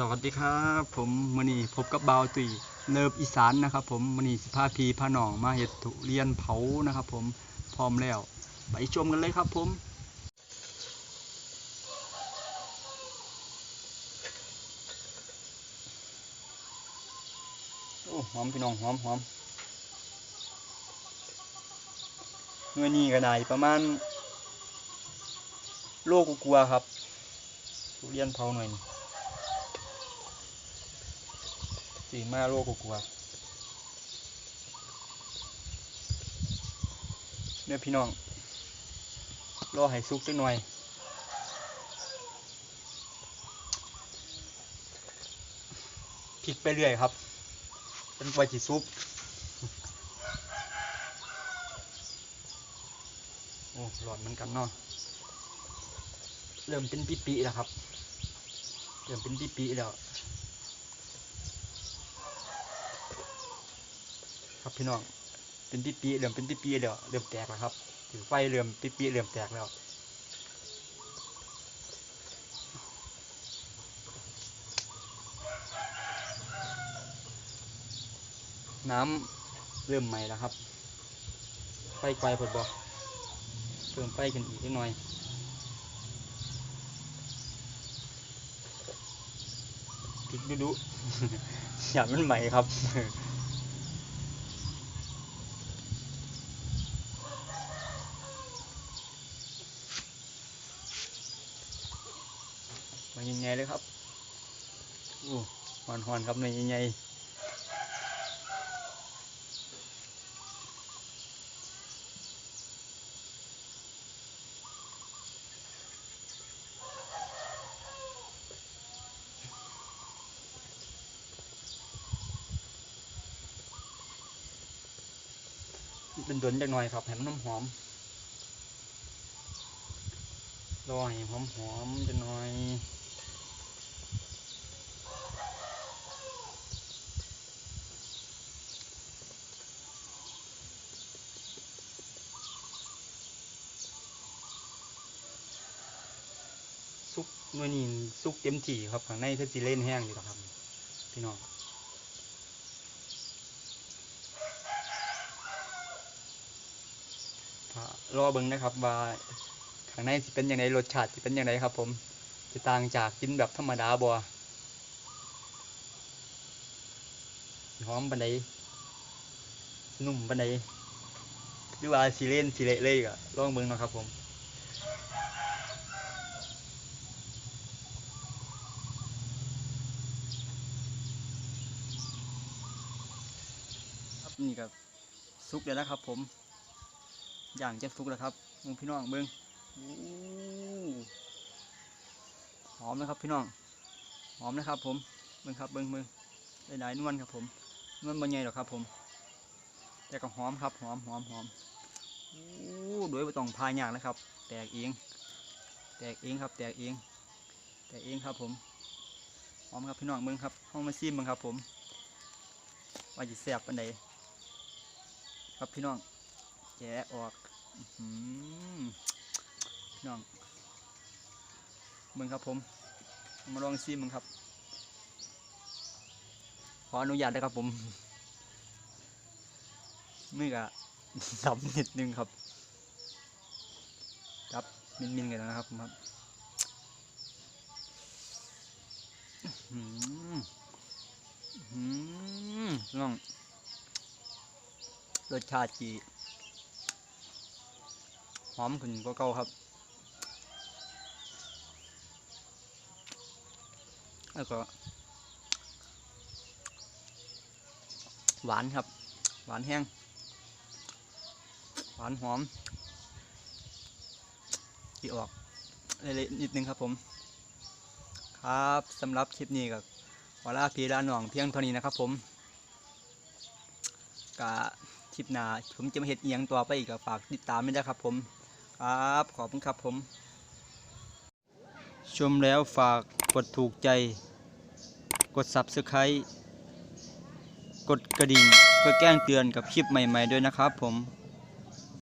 สวัสดีครับ ผมมือนีพบกับบ่าวตุยเนิบอีสานนะครับ ผมมือนีสิพาพีพาหนองมาเห็ดทุเรียนเผานะครับ ผมพร้อมแล้ว ไปชมกันเลยครับผมโอ้หอมพี่น้องหอมหอมเมื่อนี้ก็ได้ประมาณ โลกกลัวครับทุเรียนเผาหน่อยนี่ สี่มาโลกกลัวๆเนี่ยพี่น้อง รอให้สุกจักหน่อย พลิกไปเรื่อยครับเป็นไวจิซุปโอ้หลอดเหมือนกันเนาะ เริ่มเป็นปีๆแล้วครับ เริ่มเป็นปีๆแล้ว ครับพี่น้อง เป็นปีปีๆเริ่มเป็นปีปีๆแล้วเริ่มแตกแล้วครับถือไฟเริ่มปีปีๆเริ่มแตกแล้วน้ำเริ่มใหม่แล้วครับ ไฟไกวพอดบอกเพิ่มไฟกันอีกนิดหน่อย พริกดุดุอย่ามันใหม่ครับ มาใหญ่ๆเลยครับอู้หอนหอนๆครับในใหญ่เป็นดนๆจักหน่อยครับให้มันน้ำหอมรอให้หอมๆจักหน่อย ซุกหน่วยนี้ซุกเต็มที่ครับข้างในเพื่อสิเล่นแห้งอยู่ครับ พี่น้องรอเบิ่งนะครับว่าข้างในสิเป็นอยังไงรสชาติสิเป็นอยังไงครับ ผมจะต่างจากกินแบบธรรมดาบ่หอมปันใดนุ่มปันใดหรือว่าสิเล่นสิเละเลยก็ลองเบิ่งนะครับผม ครับนี่ก็สุกแล้วนะครับ ผม อย่างจะสุกแล้วครับมึงพี่น้องเบิ้งหอมนะครับพี่น้อง หอมนะครับ ผมเบิ้งครับเบิ้งเบิ้งได้หลายนวลครับ ผมนวลบางใหญ่หรอกครับ ผม แต่ก็หอมครับ หอมหอมหอมอู้โดยไม่ต้องพายยากนะครับ แตกเอง แตกเองครับ แตกเอง แตกเองครับ ผม หอมครับพี่น้องเบิ้งครับห้องมาซิมเบิ้งครับ ผมว่าจะแซ่บปันใด ครับพี่น้องแกะออกพี่น้องมึงครับผม มาลองซิมึงครับ ขออนุญาตนะครับผมมือกะสับนิดนึงครับครับมินมินกันแล้วนะครับผมครับอื้อหืออื้อหือพี่น้อง รสชาติจีหอมขึ้นกว่าเก่าครับ แล้วก็ หวานครับ หวานแห้ง หวานหอมที่ออกเละๆนิดนึงครับผม ครับสำหรับคลิปนี้กับวลาพีลาหน่องเพียงเท่านี้นะครับผมกะ คลิปหน้าผมจะมาเห็ดเอียงต่อไปอีกก็ฝากติดตามด้วยนะครับผมครับขอบคุณครับผม ชมแล้วฝากกดถูกใจ กด Subscribe กดกระดิ่งเพื่อแจ้งเตือนกับคลิปใหม่ ๆ ด้วยนะครับผม